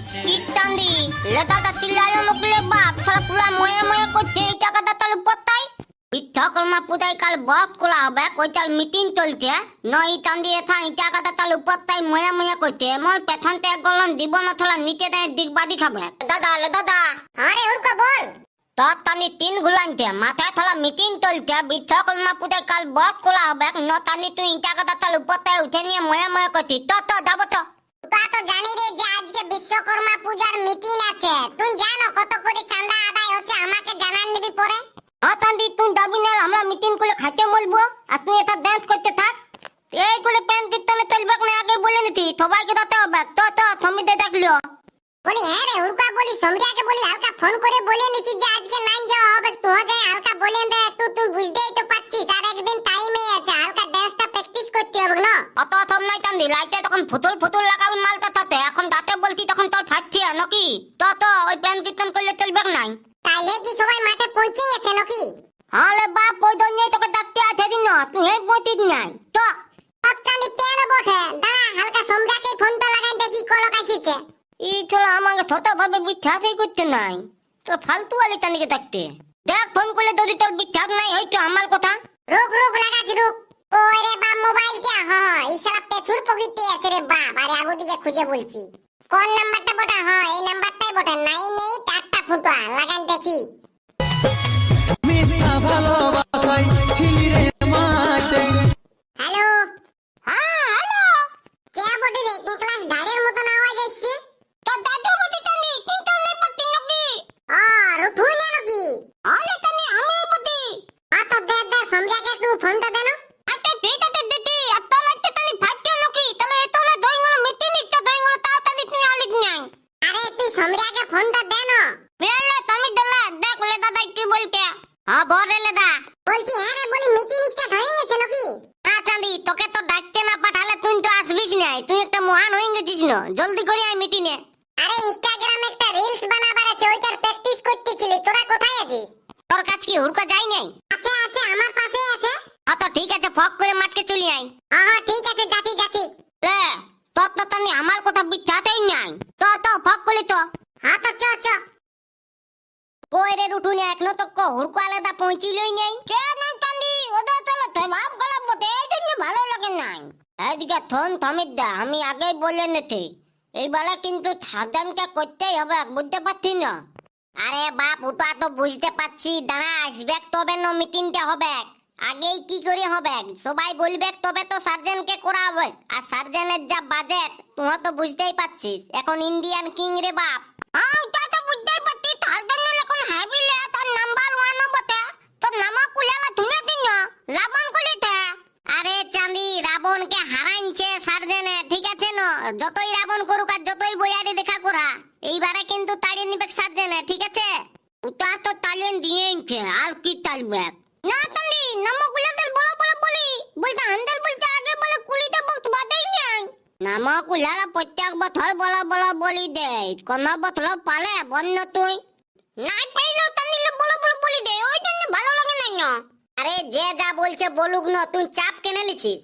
ইত্যাদি লেদাদা তিল্লালে মুখলে বাপ সারা পুরা ময়ে ময়ে করছে এই টাকাটা তাহলে পত্তাই বিশ্বকর্মা পূজায় কাল বস খোলা হবে কইতাল মিটিং চলছে নই চান্দি এথা ইটা কাটা তাল উপরটাই ময়া ময়া করছে এমন পেছনতে এক গলন জীবন অথলা নিচে দেয় দিগবাদি খাবে। দাদা আলে দাদা। আরে উড়কা বল। তোর টানি তিন গুলানছে মাথায় থালা মিটিং চলছে বিশ্বকর্মা পূজায় কাল বস খোলা হবে ন টানি তুই ইটা কাটা তাল উপরটাই উঠে নিয়ে ময়া ময়া করছিস? তো তো যাব তো। তা তো জানি রে যে আজকে বিশ্বকর্মা পূজার মিটিং আছে। তুই জানো কত করে চাঁদা আদায় হচ্ছে আমাকে জানান দিবি পরে। হ্যাঁ টান্দি তুই যাবি না আমরা মিটিং করে খাইতে বলব আর তুই এটা ডান্স করতে থাক। এই করে প্যান কীর্তনে চলবে না আগে বলে নিতি সবাইকে দিতে হবে তো তো সমিতে ডাকলিও বলি হ্যাঁ রে উড়কা বলি সমরিয়াকে বলি হালকা ফোন করে বলে নিচ্ছি যে আজকে নাইন যাওয়া হবে। তো যে হালকা বলে দে একটু তুই বুঝতেই তো পাচ্ছিস আর একদিন টাইমে আছে হালকা ড্যান্সটা হবে না? অত সব নাই টান্দি লাইটে তখন ফুতুল ফুতুল লাগাবি মালটা তাতে এখন দাঁতে বলছি তখন তোর ফাটছে নাকি? তো তো ওই প্যান কীর্তন করলে চলবে নাই? তাইলে কি সবাই মাঠে পৌঁছে গেছে নাকি? হলে বাপ ওই জন্যই তোকে ডাকতে আছে দিন তুই এই পঁচিশ নাই। তো। চাঁদি পেন বটে। দাঁড়া হালকা সমরিয়াকে ফোনটা লাগাই দেখি কলক আসিছে। এই ছোলা আমাকে ছোট ভাবে বিশ্বাসই করতে নাই। তোর ফালতু আলি টানিকে ডাকতে দেখ ফোন করলে যদি তোর বিশ্বাস নাই হয়তো আমার কথা। রুক রুক লাগাচ্ছি রুক ওই রে বাপ, মোবাইল কে? হ এই শালা পেছুর পকেটে আছে রে বাপ। আরে আগু দিকে খুঁজে বলছি। কোন নাম্বারটা বটা? হ এই নাম্বারটাই বটা। নাইন এইট আটটা ফুটা, লাগান দেখি। হ্যালো? হ্যাঁ হ্যালো? কে বটে রে? ক্লাস ধারের মতন আওয়াজ আসছে। তোর দাদু বলি টানি কিন্তু নেই পতি নাকি ও রুঠু না নাকি আলে টানি আমি পতি আ তো দে দে সমঝাকে একটু ফোনটা দেন আচ্ছা ঠিক আছে দিদি এত লাগতে টানি ফাটছে নাকি তাহলে এত হলে দইগুলো মিটি নিচ্ছে দইগুলো তাও টানি তুই আলিক নাই আরে তুই সমঝাকে ফোনটা দেন বেলে তুমি দিলে দেখ লে দাদা কি বলতে হ্যাঁ বলে লে দা বলছি হ্যাঁ রে বলি মিটিং স্টার্ট হয়ে গেছে নাকি হ্যাঁ চাঁদি তোকে তো ডাকতে না পাঠালে তুই তো আসবিস নাই। তুই একটা মহান হয়ে গেছিস না। জলদি করে আয় মিটিনে আরে ইনস্টাগ্রামে একটা রিলস বানাবার আছে ওইটার প্র্যাকটিস করতেছিলি। তোরা কোথায় আছিস? তোর কাছে কি হুড়কা যাই নাই? আছে আছে আমার পাশেই আছে। তো ঠিক আছে ফক করে মাঠকে চলি হ্যাঁ হ্যাঁ ঠিক আছে যাচ্ছি যাচ্ছি। লে তোর তো টানি আমার কথা বিশ্বাসই নাই। তো তো ফক করলি তো। হ্যাঁ তো চ চ। কই রে উঠুনি এখনও তো কো হুড়কো আলাদা পৌঁছিলই নাই। কে নাই টানি ওদের চলো তো ভাব গলা বটে এই জন্য ভালো লাগে নাই। এদিকে থন থমিত দা, আমি আগেই বলে নেতে। এই বেলা কিন্তু সাবধানকে করতেই হবে, বুঝতে পারছি না। আরে বাপ ওটা তো বুঝতে পারছি। দাঁড়া আসবে তবে ন, মিটিংটা হবে। আগেই কি করে হবে? সবাই বলবে, তবে তো সার্জেনকে করা হবে। আর সার্জেনের যা বাজেট তুই তো বুঝতেই পারছিস। এখন ইন্ডিয়ান কিং রে বাপ। হ্যাঁ তা তো বুঝতেই পারছিস। সার্জেনের এখন হেভি লে তার নাম্বার ওয়ান বটে তোর নামা কুলালা তুই দিন লাবণ কুলিতে আরে চাঁদি, রাবণকে হারাইছে সার্জেনে, ঠিক আছে না? যতই রাবণ করুক আর যতই বইয়ারি দেখা করা, এইবারে কিন্তু তাড়িয়ে নিবে সার্জেনে, ঠিক আছে? ওটা তো তালিয়ে দিয়েছে আর কি তালবে? না চাঁদি, নামা কুলাদের, বলো বলো, বলি। বলতে আন্দার বলতে আগে বলে, কুলিতে বলতে বাদেই নাই। নামা কুলালা প্রত্যেক বছর বলা বলা, বলি দে। কোন বছর পালে বন্য তুই। নাই পাইলেও তানিলে বলো বলো, বলি দে। ওই জন্য ভালো লাগে নাই না আরে যে যা বলছে বলুক না তুই চাপ কেনে লিছিস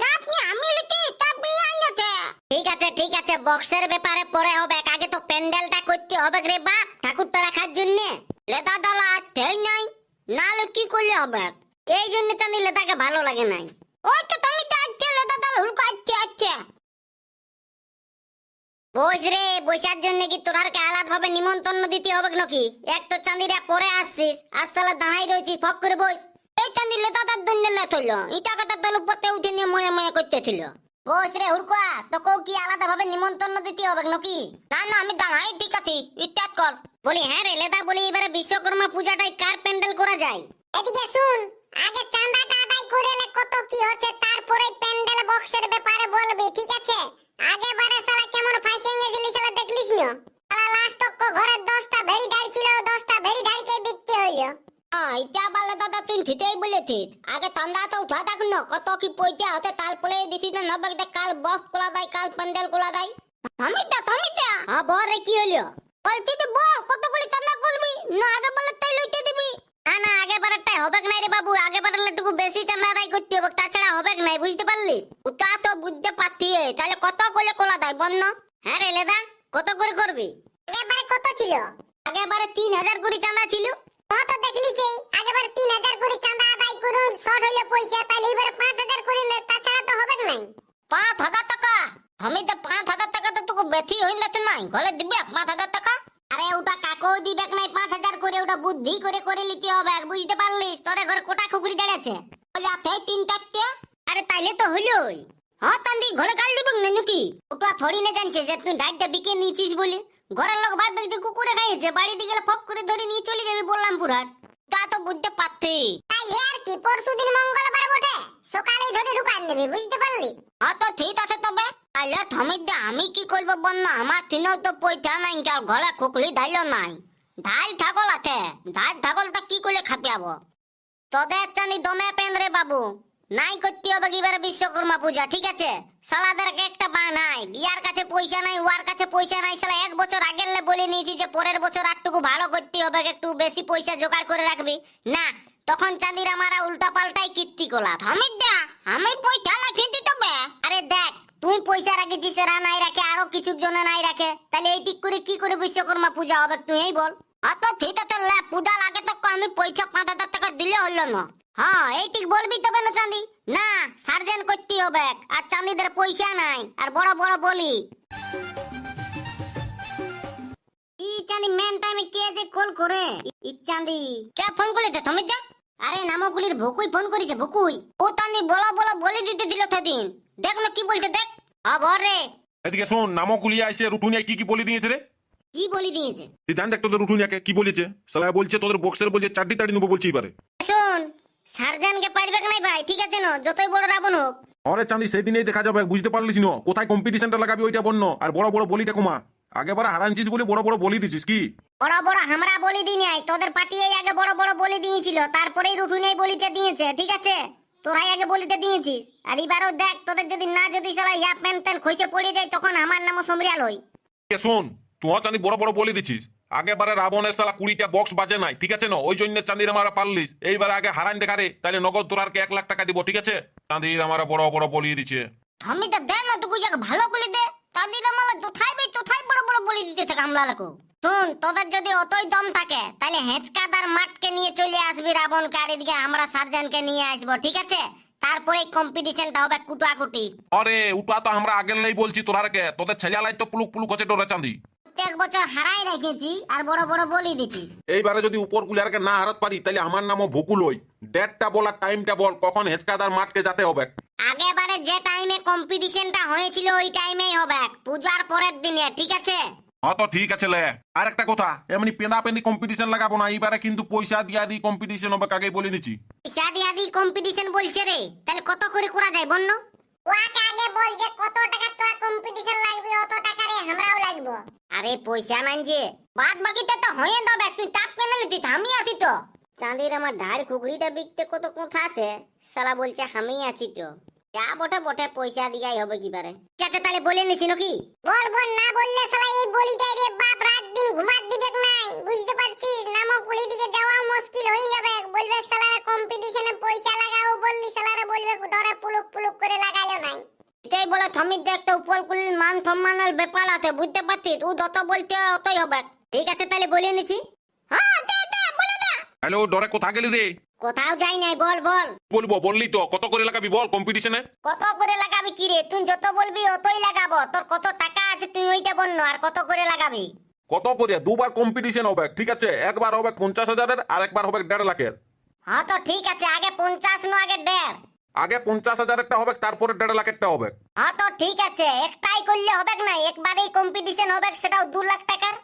চাপ নি আমি লিখি চাপ নিয়ে আনতে। ঠিক আছে ঠিক আছে বক্সের ব্যাপারে পরে হবে আগে তো প্যান্ডেলটা করতে হবে রে বাপ ঠাকুরটা রাখার জন্য। লেদা দলা তেল নাই নালে কি করলে হবে? এই জন্য জানি লেদাকে ভালো লাগে নাই। ওই তো তুমি তো আজকে লেদা দল হুলকা আজকে আজকে। রে বসার জন্য কি তোরারকে আলাদা ভাবে নিমন্ত্রণ দিতে হবে নাকি? এক তো চাঁদিরা পরে আসছিস দাঁড়াই ফক করে বস। এই দাদার ইটা কথা তোর উপরতে উঠে নিয়ে করতেছিল। বস রে কি আলাদা ভাবে নিমন্ত্রণ দিতে হবে নাকি? না না, আমি দাঁড়াই, ঠিক আছে কর। বলি হ্যাঁ রে, লেদা, বলি, এবারে বিশ্বকর্মা পূজাটাই কার প্যান্ডেল করা যায়? এদিকে শুন, আগে চাঁদাটা আদায় করে কত কি হচ্ছে, তারপরে প্যান্ডেল বক্সের ব্যাপারে বলবি, ঠিক আছে? আগে বারে শালা কেমন শালা দেখলিস লাস্ট তক ঘরে 10টা ভেড়ি দাঁড়ি ছিল 10টা ভেড়ি দাঁড়িয়ে বিকতে হইল। এটা বললে দাদা তুই ঠিকই বলেছিস। আগে ঠান্ডা তো উঠা থাক না, কত কি পয়সা হতে তারপরে দিছি না নবে দে কাল বক্স খোলা দেয়, কাল প্যান্ডেল খোলা দেয়। থামিটা থামিটা। হ্যাঁ বরে কি হলো বলছি তো বল, কতগুলি চান্দা করবি না, আগে বলে তাই লইতে দিবি। না না, আগে বারেরটাই হবে না রে বাবু? আগে বারের টুকু বেশি চান্দা আদায় করতে হবে, তাছাড়া হবে না বুঝতে পারলিস? ওটা তো বুঝতে পারছি তাহলে কত করে কোলা দেয় বন্য হ্যাঁ রে, লেদা। কত করে করবি? আগেবারে কত ছিল? আগেবারে তিন হাজার করে চাঁদা ছিল। ও তো দেখলি সেই আগেবারে তিন হাজার করে চাঁদা আদায় করুন শর্ট হইলে পয়সা তাহলে এবারে পাঁচ হাজার করে নে তাছাড়া তো হবে নাই। পাঁচ হাজার টাকা? আমি তো পাঁচ হাজার টাকা তো তোকে বেশি হয়ে যাচ্ছে নাই ঘরে দিবে পাঁচ হাজার টাকা? আরে ওটা কাকেও দিবে নাই পাঁচ হাজার করে ওটা বুদ্ধি করে করে নিতে হবে বুঝতে পারলিস? তোদের ঘরে কোটা খুকুরি দাঁড়াচ্ছে। আছে তিন চারটে আরে তাইলে তো হইলই। হ্যাঁ তান্দি ঘরে কাল দিবে না নাকি ওটা থরি না জানছে যে তুই ডাইটটা বিকে নিয়েছিস বলে ঘরের লোক ভাববে যে কুকুরে খাইয়েছে বাড়িতে গেলে ফক করে ধরে নিয়ে চলে যাবি বললাম পুরাট তা তো বুঝতে পারছি তাইলে আর কি পরশুদিন মঙ্গলবার বটে সকালেই ধরে ঢুকান দেবে বুঝতে পারলি হ্যাঁ তো ঠিক আছে তবে তাহলে থমির দে আমি কি করব বন্য আমার তিনেও তো পয়সা নাই কার ঘরে খুকলি ধাইল নাই ধাল ছাগল আছে ধাল ছাগলটা কি করে খাপিয়াবো তোদের চানি দমে পেন রে বাবু নাই করতে হবে এবারে বিশ্বকর্মা পূজা, ঠিক আছে? সালাদের একটা বা নাই, বিয়ার কাছে পয়সা নাই ওয়ার কাছে পয়সা নাই সালা এক বছর আগের বলে নিয়েছি যে পরের বছর একটুকু ভালো করতে হবে, একটু বেশি পয়সা জোগাড় করে রাখবি। না, তখন চাঁদির আমারা উল্টা পাল্টাই কীর্তি কোলা থামির দা, আমি পয়সা লাখিয়ে দিতে হবে আরে দেখ, তুই পয়সা রাখেছিস, এরা নাই রাখে, আরও কিছু জনে নাই রাখে, তাহলে এই ঠিক করে কি করে বিশ্বকর্মা পূজা হবে, তুই এই বল। হ্যাঁ তো ঠিক লে পূজা লাগে তো আমি পয়সা পাঁচ হাজার টাকা দিলে হলো না। হ্যাঁ এই ঠিক বলবি তবে না চাঁদি? না সার্জেন করতে হবে আর চাঁদিদের পয়সা নাই, আর বড় বড় বলি। ই চাঁদি মেন টাইমে কে যে কল করে? ই চাঁদি। কে ফোন করেছে? তুমি যা আরে নামকুলির ভুকুই ফোন করেছে, ভুকুই। ও তানি বলা বলা বলে দিতে দিল সেদিন। দেখ না কি বলছে, দেখ। আবার রে। এদিকে শোন নামকুলিয়া এসে রুটুনিয়া কি কি বলে দিয়েছে রে? কি বলি দিয়েছে? তুই জান দেখ তোদের রুটুনিয়াকে কি বলেছে? সালা বলছে তোদের বক্সের বলছে চারটি তাড়ি নেব বলছি এবারে। শোন সার্জেনকে পারবে নাই ভাই? ঠিক আছে না যতই বড় রাবণ হোক। অরে চাঁদি সেদিনেই দেখা যাবে বুঝতে পারলিস না? কোথায় কম্পিটিশনটা লাগাবি ওইটা বন্য আর বড় বড় বলিটা কমা। আগেবার হারানছিস বলে বড় বড় বলি দিছিস কি? বড় বড় আমরা বলি দিই নাই তোদের পার্টি এই আগে বড় বড় বলি দিয়েছিল তারপরেই রুটুনিয়াই বলিটা দিয়েছে ঠিক আছে? তোরাই আগে বলিটা দিয়েছিস আর এবারও দেখ তোদের যদি না যদি সবাই ইয়া প্যান প্যান খইসে পড়ে যায় তখন আমার নামও সমরিয়াল হই। এ শোন তুই চাঁদি বড় বড় বলি দিছিস আগেবারে রাবণের সালা কুড়িটা বক্স বাজে নাই ঠিক আছে না? ওই জন্য চাঁদির আমারা পারলিস। এইবার আগে হারান দেখা রে তাহলে নগদ তোর এক লাখ টাকা দিব ঠিক আছে? চাঁদির আমারা বড় বড় বলিয়ে আমি তো দেন না তুই যাকে ভালো করে দে তাদের আমার তোথায় ভাই তোথায় বড় বড় বলি দিতে থাকে আমলা লাগো শুন তোদের যদি অতই দম থাকে তাহলে হেঁচকাদার মাঠকে নিয়ে চলে আসবি রাবণ কার এদিকে আমরা সার্জনকে নিয়ে আসব ঠিক আছে? তারপরে কম্পিটিশনটা হবে কুটাকুটি। আরে উটা তো আমরা আগের লাই বলছি তোরা কে তোদের ছেলেলাই তো পুলুক পুলুক হচ্ছে ডোরা চাঁদি। প্রত্যেক বছর হারাই রেখেছি আর বড় বড় বলি দিছিস এইবারে যদি উপর কুলিয়ারকে না হারাত পারি তাহলে আমার নামও ভুকুল হই। ডেটটা বল আর টাইমটা বল কখন হেঁচকাদার মাঠকে যেতে হবে? আগেবারে যে টাইমে কম্পিটিশনটা হয়েছিল ওই টাইমেই হবে। পূজার পরের দিনে ঠিক আছে? হ্যাঁ তো ঠিক আছে লে। আর একটা কথা এমনি পেঁদা পেঁদি কম্পিটিশন লাগাবো না এইবারে কিন্তু পয়সা দিয়া দি কম্পিটিশন হবে কাকে বলে নিচ্ছি শাদি আদি কম্পিটিশন বলছে রে তাহলে কত করে করা যায় বন্য ওয়াকে আগে বল যে কত টাকা তোরা কম্পিটিশন লাগবে অত টাকা রে আমরাও লাগবো। আরে পয়সা নাই বাদ বাকিতে তো হয়ে যাবে তুই টাপ কেন লিতি আমি আছি তো। চাঁদির আমার ধার খুকড়িটা বিকতে কত কথা আছে সালা বলছে আমি আছি তো। যা বটে বটে পয়সা দিয়াই হবে কি পারে ঠিক আছে তাহলে বলে নিছি নাকি? বল বল না বললে শালা এই বলিটাই রে বাপ দিন ঘুমাত দিবে নাই বুঝতে পারছিস? নামক কুলি দিকে যাওয়া মুশকিল হয়ে যাবে। বলবে শালারা কম্পিটিশনে পয়সা লাগাও বললি শালারা বলবে ডরে পুলুক পুলুক করে লাগাইলো নাই। এটাই বলে থমির দিয়ে একটা উপল কুলির মান সম্মানের ব্যাপার আছে বুঝতে পারছিস? ও যত বলতে অতই হবে। ঠিক আছে তাহলে বলে নিছি হ্যাঁ দে দে বলে দে। হ্যালো ডরে কোথা গেলি রে? কোথাও যাই নাই বল বল। বলব বললি তো কত করে লাগাবি বল কম্পিটিশনে কত করে লাগাবি কি রে? তুই যত বলবি অতই লাগাবো। তোর কত টাকা আছে তুই ওইটা বন্য আর কত করে লাগাবি? কত করে দুবার কম্পিটিশন হবে ঠিক আছে? একবার হবে পঞ্চাশ হাজারের আর একবার হবে দেড় লাখের। হ্যাঁ তো ঠিক আছে আগে পঞ্চাশ নো আগে দেড়। আগে পঞ্চাশ হাজারেরটা হবে তারপরে দেড় লাখেরটা হবে। হ্যাঁ তো ঠিক আছে একটাই করলে হবে না একবারেই কম্পিটিশন হবে সেটাও দু লাখ টাকার?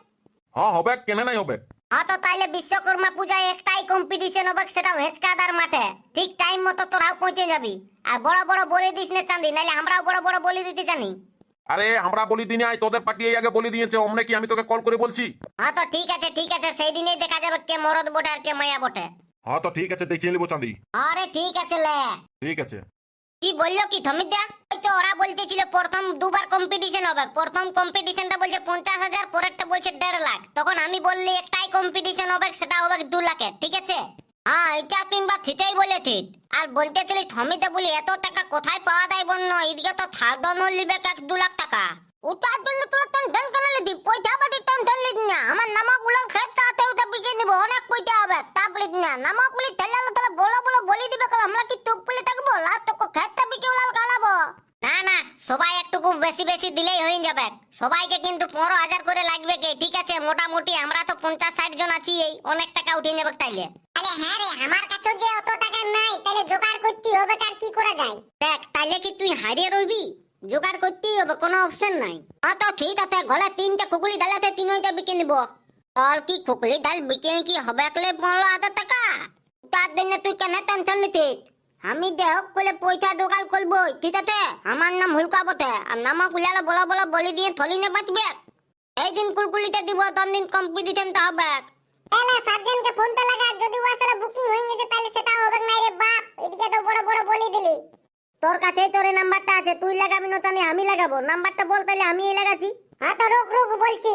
হ্যাঁ হবে কেন নাই হবে? হ্যাঁ তো তাইলে বিশ্বকর্মা পূজায় একটাই কম্পিটিশন হবে সেটাও হেঁচকাদার মাঠে। ঠিক টাইম মতো তোরাও পৌঁছে যাবি। আর বড় বড় বলে দিস না চাঁদি নাইলে আমরাও বড় বড় বলে দিতে জানি। আরে আমরা বলি দিনে আয় তোদের পার্টি এই আগে বলে দিয়েছে অমনে কি আমি তোকে কল করে বলছি? হ্যাঁ তো ঠিক আছে ঠিক আছে সেই দিনেই দেখা যাবে কে মরদ বটে আর কে মায়া বটে। হ্যাঁ তো ঠিক আছে দেখিয়ে নেব চাঁদি। আরে ঠিক আছে লে। ঠিক আছে। কি বলল কি থমিদা ওই তো ওরা বলতেছিল প্রথম দুবার কম্পিটিশন হবে। প্রথম কম্পিটিশনটা বলছে পঞ্চাশ হাজার পরেরটা বলছে দেড় লাখ। তখন আমি বললি একটাই কম্পিটিশন হবে সেটা হবে দু লাখের ঠিক আছে? হ্যাঁ এটা তুমি বা ঠিকই বলেছিস। আর বলতেছিলি থমিতে বলি, এত টাকা কোথায় পাওয়া যায় বন্য? এদিকে তো থার্দনও লিবে এক দু লাখ টাকা। ওটার জন্য তোর টেনশন কেন লিদি পয়সা পাতি টেনশন লিদি না। আমার নামকগুলোর ক্ষেতটা আছে ওটা বিকে নিব, অনেক পয়সা হবে তাপ লিদি না। নামকগুলি তেলালে তাহলে বলো বলো বলি দিবে কাল আমরা কি চুপ বলে থাকব? লাস্ট ক্ষেতটা বিকে ওলাল গালাবো না না, সবাই একটু বেশি বেশি দিলেই হয়ে যাবে। সবাইকে কিন্তু পনেরো হাজার করে লাগবে কে? ঠিক আছে মোটামুটি আমরা তো পঞ্চাশ ষাট জন আছি এই। অনেক টাকা উঠিয়ে যাবে তাইলে। আরে হ্যাঁ রে আমার কাছে যে অত টাকা নাই তাহলে জোগাড় করতে হবে তার কি করা যায়? দেখ তাইলে কি তুই হারিয়ে রইবি? জোগাড় করতেই হবে কোনো অপশন নাই। হ্যাঁ তো ঠিক আছে ঘরে তিনটে খুকুলি ডালাতে তিনটা বিকে নিব। তোর কি খুকুলি ডাল বিকে কি হবে পনেরো হাজার টাকা? তার জন্য তুই কেন টেনশন নিতিস? আমি দেহ করে পয়সা দোকান করব ঠিক আছে? আমার নাম হুলকা বটে আর নামক গুলালে বলো বলো বলি দিয়ে থলি নে বাঁচবে। এই দিন কুলকুলিটা দিব তোর দিন কম্পিটিশনটা হবে। তাহলে সার্জনকে ফোনটা লাগা যদি ও আসলে বুকিং হয়ে গেছে তাহলে সেটা হবে না রে বাপ এদিকে তো বড় বড় বলে দিলি। তোর কাছেই তোর নাম্বারটা আছে তুই লাগাবি না জানি আমি লাগাবো। নাম্বারটা বল তাহলে আমি এই লাগাচ্ছি। হ্যাঁ তো রোগ রোগ বলছি।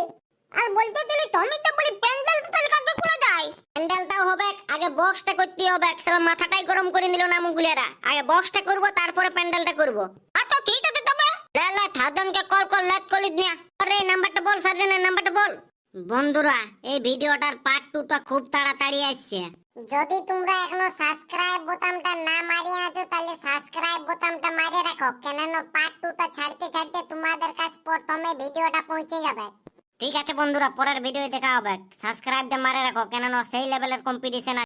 আর বলতে তুমি তো বলি প্যান্ডেল তো তাহলে কাকে খুলে যায়? প্যান্ডেলটাও হবে, আগে বক্সটা করতে হবে সারা মাথাটাই গরম করে নিল না মুগুলিয়ারা। আগে বক্সটা করব, তারপরে প্যান্ডেলটা করব। আচ্ছা ঠিক আছে তবে। লে লে, থাদনকে কল কর, লেট করি দিয়া আরে নাম্বারটা বল সার্জেনের নাম্বারটা বল। বন্ধুরা, এই ভিডিওটার পার্ট টুটা খুব তাড়াতাড়ি আসছে। যদি তোমরা এখনও সাবস্ক্রাইব বোতামটা না মারিয়ে আছো, তাহলে সাবস্ক্রাইব বোতামটা মারিয়ে রাখো। কেননা পার্ট টুটা ছাড়তে ছাড়তে তোমাদের কাছে প্রথমে ভিডিওটা পৌঁছে যাবে। ঠিক আছে বন্ধুরা পরের ভিডিও দেখা হবে। সাবস্ক্রাইবটা মারে রাখো কেননা সেই লেভেলের কম্পিটিশন